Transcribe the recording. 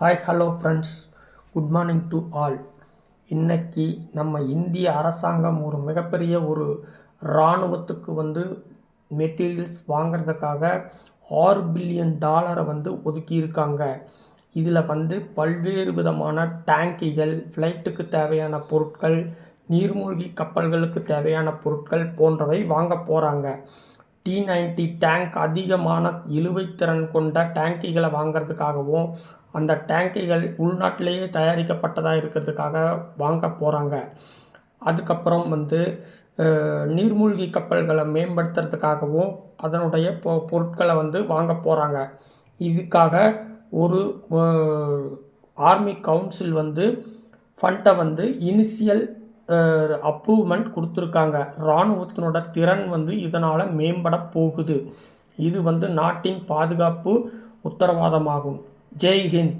Hi hello friends good morning to all இன்னைக்கு நம்ம இந்திய அரசாங்கம் ஒரு மிகப்பெரிய ஒரு இராணுவத்துக்கு வந்து மெட்டீரியல்ஸ் வாங்குறதுக்காக ஆறு பில்லியன் டாலரை வந்து ஒதுக்கியிருக்காங்க. இதில் வந்து பல்வேறு விதமான டேங்கிகள் ஃப்ளைட்டுக்கு தேவையான பொருட்கள் நீர்மூழ்கி கப்பல்களுக்கு தேவையான பொருட்கள் போன்றவை வாங்க போகிறாங்க டி நைன்டி டேங்க் அதிகமான இழுவைத்திறன் கொண்ட டேங்கிகளை வாங்குறதுக்காகவும் அந்த டேங்குகள் உள்நாட்டிலேயே தயாரிக்கப்பட்டதாக இருக்கிறதுக்காக வாங்க போகிறாங்க அதுக்கப்புறம் வந்து நீர்மூழ்கி கப்பல்களை மேம்படுத்துறதுக்காகவும் அதனுடைய பொ பொருட்களை வந்து வாங்க போகிறாங்க இதுக்காக ஒரு ஆர்மி கவுன்சில் வந்து ஃபண்டை வந்து இனிஷியல் அப்ரூவ்மெண்ட் கொடுத்துருக்காங்க. இராணுவத்தினோட திறன் வந்து இதனால் மேம்பட போகுது. இது வந்து நாட்டின் பாதுகாப்பு உத்தரவாதமாகும். ஜெய் ஹிந்த்.